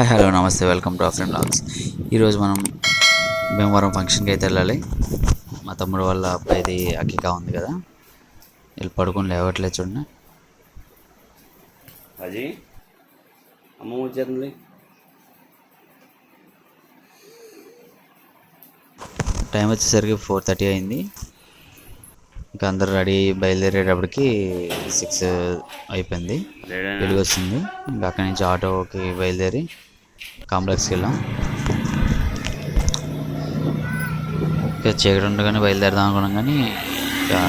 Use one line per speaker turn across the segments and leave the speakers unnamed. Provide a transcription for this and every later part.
Hi hello నమస్తే welcome to a friend blogs. ఈరోజు మనం భీమవరం ఫంక్షన్కి అయితే వెళ్ళాలి. మా తమ్ముడు వాళ్ళ అబ్బాయిది అక్కిక ఉంది కదా. వీళ్ళు పడుకొని లేవట్లేదు చూడండి.
అది అమ్మ
టైం వచ్చేసరికి ఫోర్ థర్టీ అయింది. ఇంకా అందరు రెడీ బయలుదేరేటప్పటికి సిక్స్ అయిపోయింది. వెలుగు వచ్చింది. ఇంకా అక్కడి నుంచి ఆటోకి బయలుదేరి కాంప్లెక్స్కి వెళ్ళాం. ఇంకా చీకటి ఉండగానే బయలుదేరదాం అనుకున్నాం కానీ ఇంకా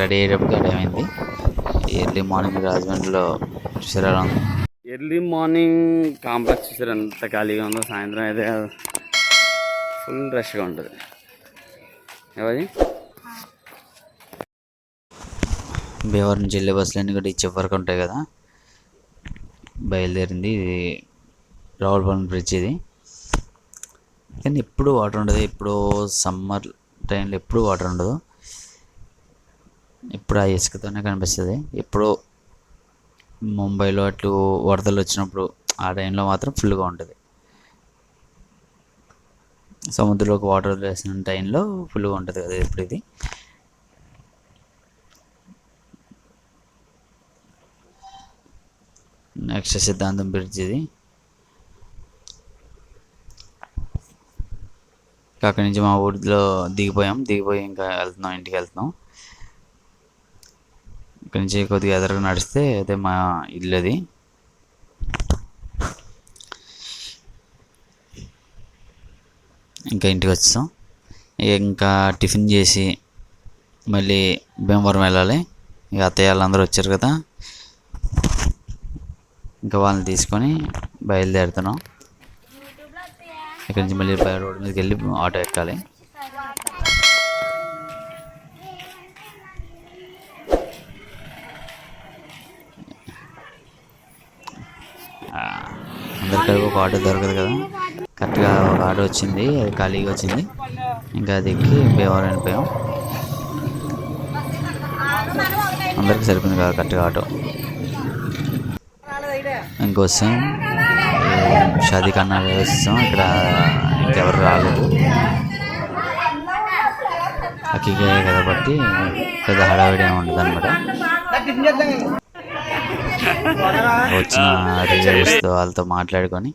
రెడీ అయ్యేటప్పటికి ఆ టైం అయింది. ఎర్లీ మార్నింగ్ రాజమండ్రిలో చూసారా?
ఎర్లీ మార్నింగ్ కాంప్లెక్స్ చూసారు ఎంత ఖాళీగా ఉందో సాయంత్రం అయితే ఫుల్ రష్గా ఉంటుంది. ఎవరి
భీమవరం నుంచి వెళ్ళే బస్సులన్నీ కూడా ఇచ్చే వరకు ఉంటాయి కదా. బయలుదేరింది ఇది రావులపాలెం బ్రిడ్జ్ ఇది. కానీ ఎప్పుడు వాటర్ ఉండదు. ఎప్పుడో సమ్మర్ టైంలో ఎప్పుడు వాటర్ ఉండదు. ఇప్పుడు ఆ ఇసుకతోనే కనిపిస్తుంది. ఎప్పుడో ముంబైలో అట్లు వరదలు వచ్చినప్పుడు ఆ టైంలో మాత్రం ఫుల్గా ఉంటుంది. సముద్రంలోకి వాటర్ వేసిన టైంలో ఫుల్గా ఉంటుంది కదా ఎప్పుడు ఇది. నెక్స్ట్ సిద్ధాంతం బ్రిడ్జ్ ఇది. అక్కడి నుంచి మా ఊరిలో దిగిపోయాం. దిగిపోయి ఇంకా వెళ్తున్నాం ఇంటికి వెళ్తున్నాం. ఇక్కడి నుంచి కొద్దిగా ఎదురుగా నడిస్తే అదే మా ఇల్లు అది. ఇంకా ఇంటికి వచ్చాం ఇంకా టిఫిన్ చేసి మళ్ళీ భీమవరం వెళ్ళాలి. ఇక అత్తయ్య వాళ్ళందరూ వచ్చారు కదా. ఇంకా వాళ్ళని తీసుకొని బయలుదేరుతున్నాం. ఇక్కడ నుంచి మళ్ళీ పై రోడ్డు మీదకి వెళ్ళి ఆటో ఎక్కాలి. అందరికీ ఒక ఆటో దొరకదు కదా. కరెక్ట్గా ఒక ఆటో వచ్చింది అది ఖాళీగా వచ్చింది. ఇంకా అది ఎక్కి భీమవరం వెళ్ళిపోయాం. అందరికీ సరిపోయింది కదా కరెక్ట్గా ఆటో. ఇంకొస్తాం షాదీ కన్నా వస్తాం ఇక్కడ ఇంకెవరు రాలేదు. అక్కికే కాబట్టి పెద్ద హడావిడి ఏమి ఉండదు అనమాట వచ్చిన రిలేటివ్స్తో వాళ్ళతో మాట్లాడుకొని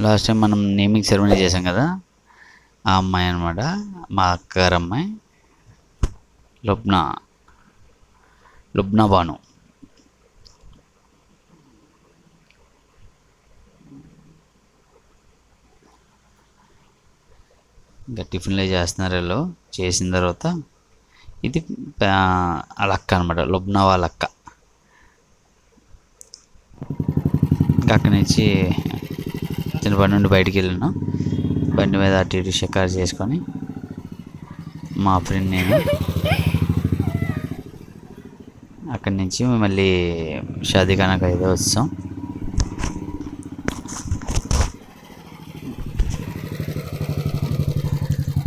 లాస్ట్ టైం మనం నేమింగ్ సెరమనీ చేసాం కదా ఆ అమ్మాయి అనమాట మా అక్క అమ్మాయి లుబ్నా లుబ్నా బాను ఇంకా టిఫిన్లే చేస్తున్నారు వీళ్ళు చేసిన తర్వాత ఇది వాళ్ళ అక్క అనమాట లుబ్నా వాళ్ళ అక్క. ఇంకా అక్కడి నుంచి నేను బండి నుండి బయటికి వెళ్ళిన. బండి మీద అటు ఇటు షికారు చేసుకొని మా ఫ్రెండ్ నేను అక్కడి నుంచి మళ్ళీ షాదీఖానాకు అయితే వచ్చాం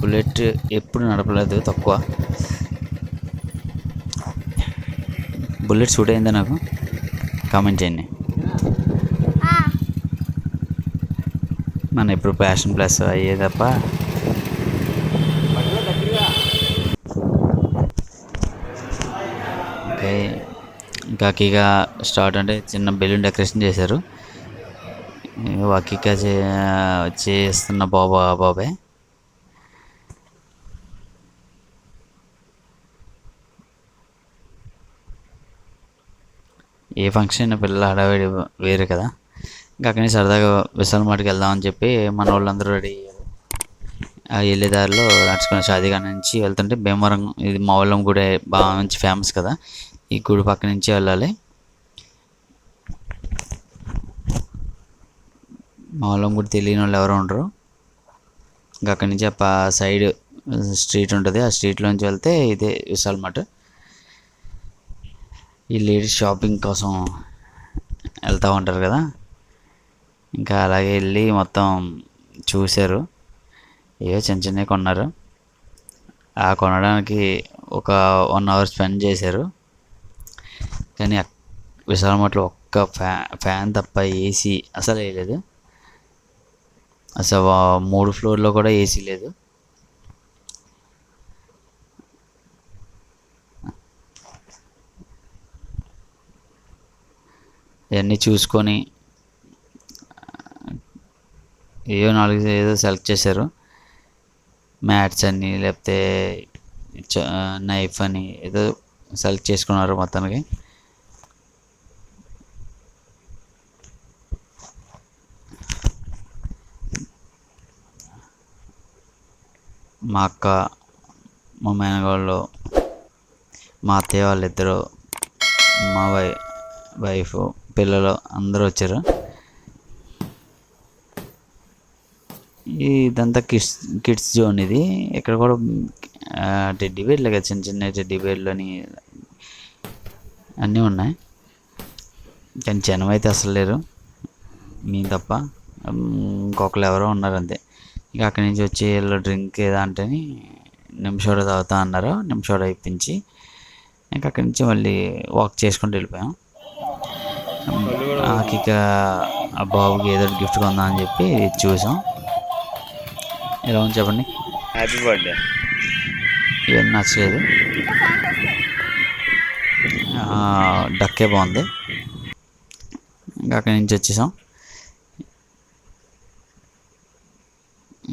బుల్లెట్ ఎప్పుడు నడపలేదు తక్కువ. బుల్లెట్ సూట్ అయిందా నాకు? కామెంట్ చేయండి. మన ఇప్పుడు ప్యాషన్ ప్లస్ అయ్యే తప్ప. ఓకే కాకీగా స్టార్ట్ అంటే చిన్న బెలూన్ డెకరేషన్ చేశారు. అక్కీగా చే చేస్తున్న బాబా బాబాయ్ ఏ ఫంక్షన్ అయినా పిల్లల హడావిడి వేరు కదా. ఇంకా నుంచి సరదాగా విశాల్ మాటకి వెళ్దామని చెప్పి మన వాళ్ళందరూ రెడీ అయ్యారు. ఆ వెళ్ళే దారిలో నడుచుకున్న షాదీగా నుంచి వెళ్తుంటే భీమవరం ఇది మా గుడి బాగా మంచి ఫేమస్ కదా. ఈ గుడి పక్క నుంచి వెళ్ళాలి. మా గుడి తెలియని వాళ్ళు ఎవరు ఉండరు. ఇంకా అక్కడి నుంచి ఆ సైడ్ స్ట్రీట్ ఉంటుంది. ఆ స్ట్రీట్లోంచి వెళ్తే ఇదే విశాల్ మార్ట్ ఈ లేడీస్ షాపింగ్ కోసం వెళ్తూ ఉంటారు కదా. ఇంకా అలాగే వెళ్ళి మొత్తం చూశారు. ఏవో చిన్న చిన్నవి కొన్నారు. ఆ కొనడానికి ఒక వన్ అవర్ స్పెండ్ చేశారు. కానీ విశాల మట్లో ఒక్క ఫ్యా ఫ్యాన్ తప్ప ఏసీ అసలు వేయలేదు అసలు మూడు ఫ్లోర్లో కూడా ఏసీ లేదు. ఇవన్నీ చూసుకొని ఏవో నాలుగు ఏదో సెలెక్ట్ చేశారు. మ్యాట్స్ అని లేకపోతే నైఫ్ అని ఏదో సెలెక్ట్ చేసుకున్నారు మొత్తానికి. మా అక్క మా మేనగాళ్ళు మా అత్తయ్య వాళ్ళిద్దరు మా వై వైఫ్ పిల్లలు అందరూ వచ్చారు. ఇదంతా కిడ్స్ కిడ్స్ జోన్ ఇది. ఇక్కడ కూడా టెడ్డీ బేర్లు కదా చిన్న చిన్న టెడ్డీ అని అన్నీ ఉన్నాయి. కానీ జనం అయితే అసలు లేరు. మీ తప్ప. ఇంకొకరు ఎవరో ఉన్నారు అంతే. ఇక అక్కడి నుంచి వచ్చి వీళ్ళు డ్రింక్ ఏదో అంటేని నిమిషోడ తాగుతా అన్నారు. నిమిషోడ ఇప్పించి ఇంకా అక్కడి నుంచి మళ్ళీ వాక్ చేసుకుంటూ వెళ్ళిపోయాం. నాకు ఇక ఆ బాబుకి ఏదో గిఫ్ట్ కొందాం అని చెప్పి చూసాం. ఎలా ఉంది చెప్పండి?
హ్యాపీ బర్త్డే
ఏం నచ్చలేదు. డక్కే బాగుంది. ఇంకా అక్కడి నుంచి వచ్చేసాం.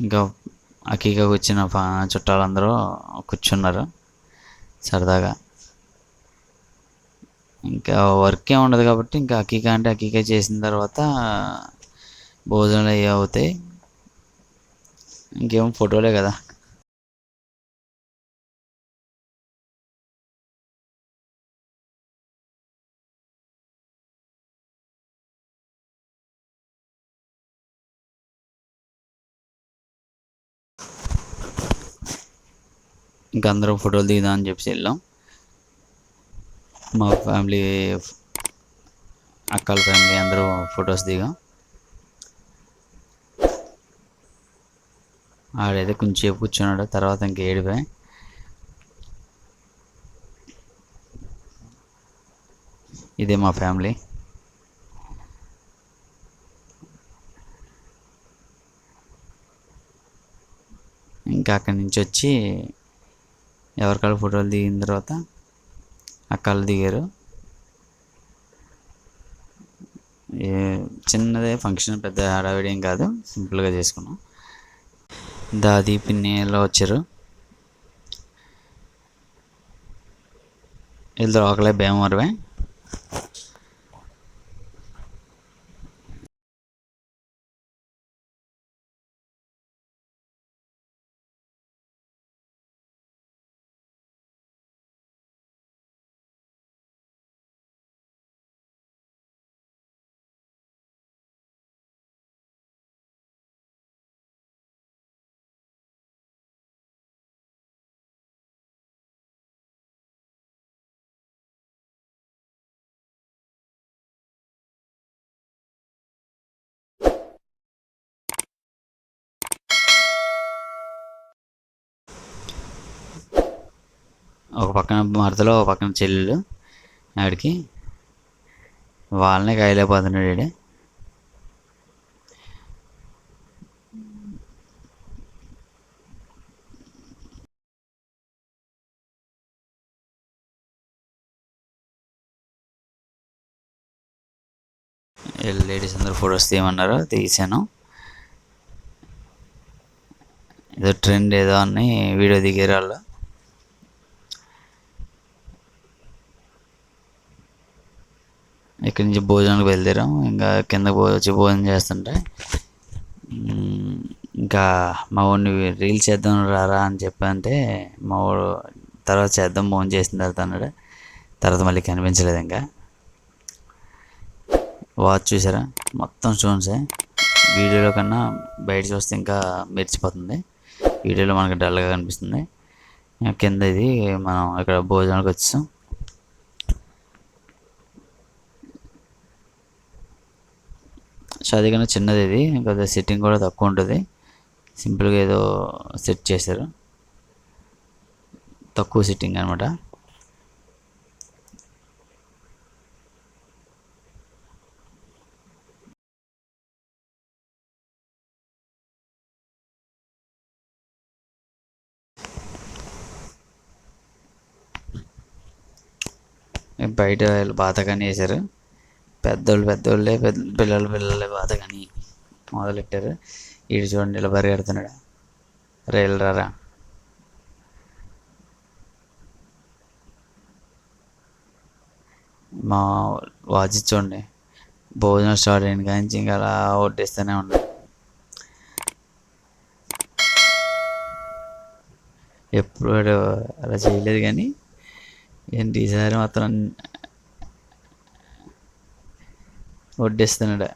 ఇంకా అకీకకు వచ్చిన చుట్టాలందరూ కూర్చున్నారు. సరదాగా. ఇంకా వర్క్ ఏమి ఉండదు కాబట్టి ఇంకా అకీక అంటే అకీక చేసిన తర్వాత భోజనాలు అవి అవుతాయి. ఇంకేం ఫోటోలే కదా. ఇంకా అందరం ఫోటోలు దిగుదాం అని చెప్పేసి వెళ్ళాం. మా ఫ్యామిలీ అక్కల ఫ్యామిలీ అందరూ ఫొటోస్ దిగాం. ఆడైతే కొంచెంసేపు కూర్చున్నాడు తర్వాత ఇంక ఏడిపోయి. ఇదే మా ఫ్యామిలీ. ఇంకా అక్కడి నుంచి వచ్చి ఎవరికాళ్ళు ఫోటోలు దిగిన తర్వాత అక్కలు దిగారు. చిన్నదే ఫంక్షన్ పెద్ద హడావిడి ఏం కాదు సింపుల్గా చేసుకున్నాం. దాది పిన్ని ఇలా వచ్చారు. ఇద్దరు ఒకలే భీమవరమే ఒక పక్కన మరదలో ఒక పక్కన చెల్లెలు ఆడికి వాళ్ళనే కాయలేకపోతున్నాడు ఈడు. లేడీస్ అందరూ ఫొటోస్ తీయమన్నారు తీసాను ఏదో ట్రెండ్ ఏదో అని వీడియో దిగారు వాళ్ళు. ఇక్కడి నుంచి భోజనానికి బయలుదేరాం ఇంకా కింద వచ్చి భోజనం చేస్తుంటే ఇంకా మా వాడిని రీల్స్ చేద్దాం రారా అని చెప్పంటే మా వాడు తర్వాత చేద్దాం ఫోన్ చేసిన తర్వాత అన్నాడు. తర్వాత మళ్ళీ కనిపించలేదు ఇంకా. వాచ్ చూసారా? మొత్తం స్టోన్సే వీడియోలో కన్నా బయట చూస్తే ఇంకా మెరిచిపోతుంది. వీడియోలో మనకి డల్గా కనిపిస్తుంది. కింద ఇది మనం ఇక్కడ భోజనానికి వచ్చాం సో అది కన్నా చిన్నది ఇది. ఇంకా సిట్టింగ్ కూడా తక్కువ ఉంటుంది. సింపుల్గా ఏదో సెట్ చేశారు. తక్కువ సిట్టింగ్ అనమాట బయట వాళ్ళు బాతకాని వేశారు పెద్దోళ్ళు పెద్దోళ్ళే పెద్ద పిల్లలు పిల్లలే బాతకాని మొదలెట్టారు. ఇటు చూడండి ఇలా పరిగెడుతున్నాడు రైలు రారా. మా వాచ్ చూడండి. భోజనం స్టార్ట్ అయిన కానీ ఇంకా అలా ఒడ్డేస్తూనే ఉన్నాడు. ఎప్పుడు అలా చేయలేదు కానీ ఏంటి? ఈసారి మాత్రం వడ్డిస్తున్నాడు.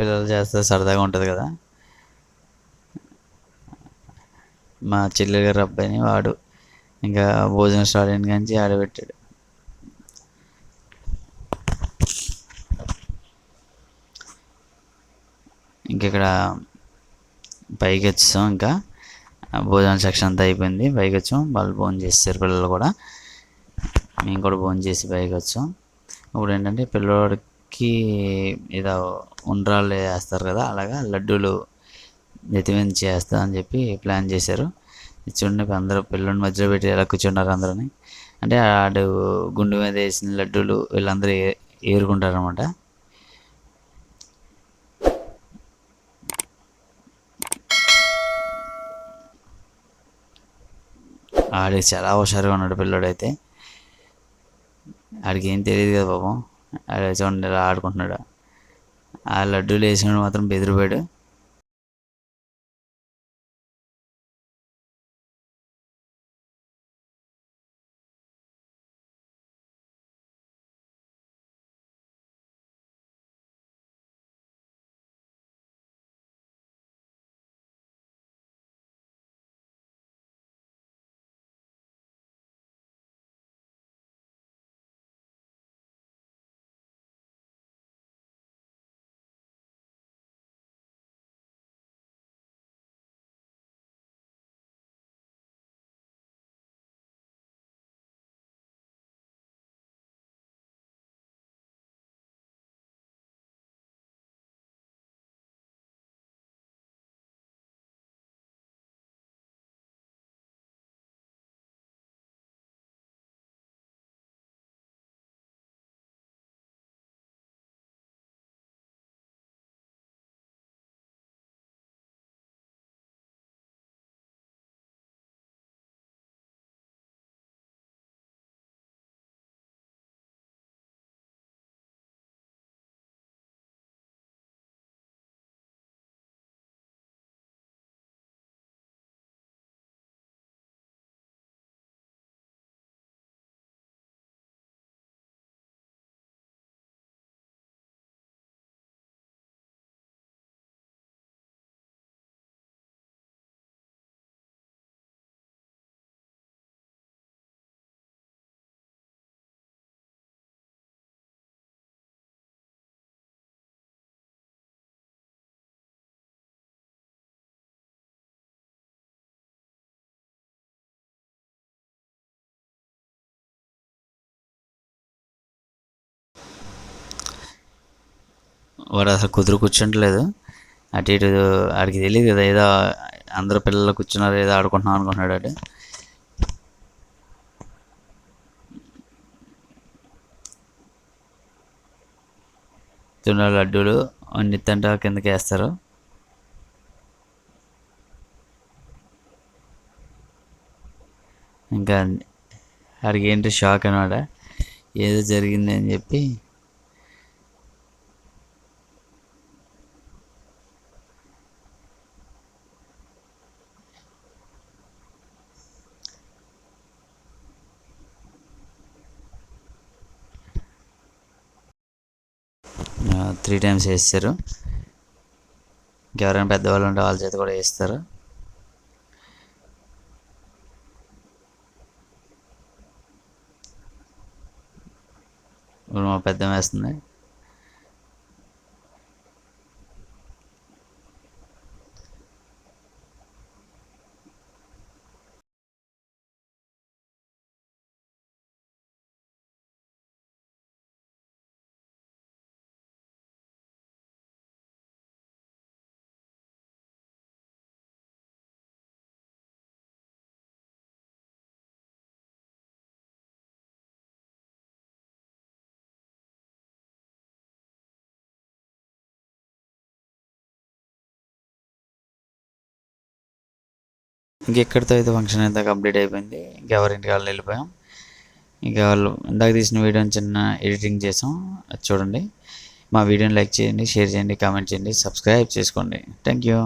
పిల్లలు చేస్తే సరదాగా ఉంటుంది కదా. మా చెల్లెలు గారు అబ్బాయిని వాడు. ఇంకా భోజనం స్టార్ట్ అయిన కానీ ఆడబెట్టాడు. ఇంక ఇక్కడ పైకి వచ్చాం ఇంకా. భోజనం సెక్షన్ అంతా అయిపోయింది. పైకి వచ్చాం. వాళ్ళు భోజనం చేస్తారు పిల్లలు కూడా. మేము కూడా భోజనం చేసి పైకి వచ్చాం. ఇప్పుడు ఏంటంటే పిల్లవాడికి ఏదో ఉండ్రాళ్ళు వేస్తారు కదా అలాగా లడ్డూలు నెత్తిమీద చేస్తా అని చెప్పి ప్లాన్ చేశారు. చూడండి అందరూ పిల్లల మధ్యలో పెట్టి ఎలా కూర్చున్నారు అందరూని. అంటే ఆడు గుండు మీద వేసిన లడ్డూలు వీళ్ళందరూ ఏ ఏరుకుంటారు అనమాట ఆడికి చాలా హుషారుగా ఉన్నాడు పిల్లోడైతే. ఆడికి ఏం తెలియదు కదా పాపం. ఆడ చూడండి ఇలా ఆడుకుంటున్నాడు. ఆ లడ్డూలు వేసినాడు మాత్రం బెదిరిపోయాడు. వాడు అసలు కుదురు కూర్చుంటలేదు. అటు ఇటు ఆడికి తెలియదు కదా ఏదో అందరు పిల్లలు కూర్చున్నారు ఏదో ఆడుకుంటున్నాం అనుకుంటున్నాడు అటు తిన్న లడ్డూలు నిత్తంట కిందకి వేస్తారు. ఇంకా అడిగేంటి షాక్ అనమాట ఏదో జరిగింది అని చెప్పి త్రీ వేస్తారు ఇంకెవరైనా పెద్దవాళ్ళు ఉంటే వాళ్ళ చేత కూడా వేస్తారు ఇప్పుడు మా పెద్ద వేస్తుంది. ఇంకెక్కడితో అయితే ఫంక్షన్ అయితే కంప్లీట్ అయిపోయింది. ఇంకెవరింటికి వాళ్ళు వెళ్ళిపోయాం. ఇంకా వాళ్ళు ఇందాక తీసిన వీడియోని చిన్న ఎడిటింగ్ చేసాం. అది చూడండి. మా వీడియోని లైక్ చేయండి షేర్ చేయండి కామెంట్ చేయండి సబ్స్క్రైబ్ చేసుకోండి. Thank you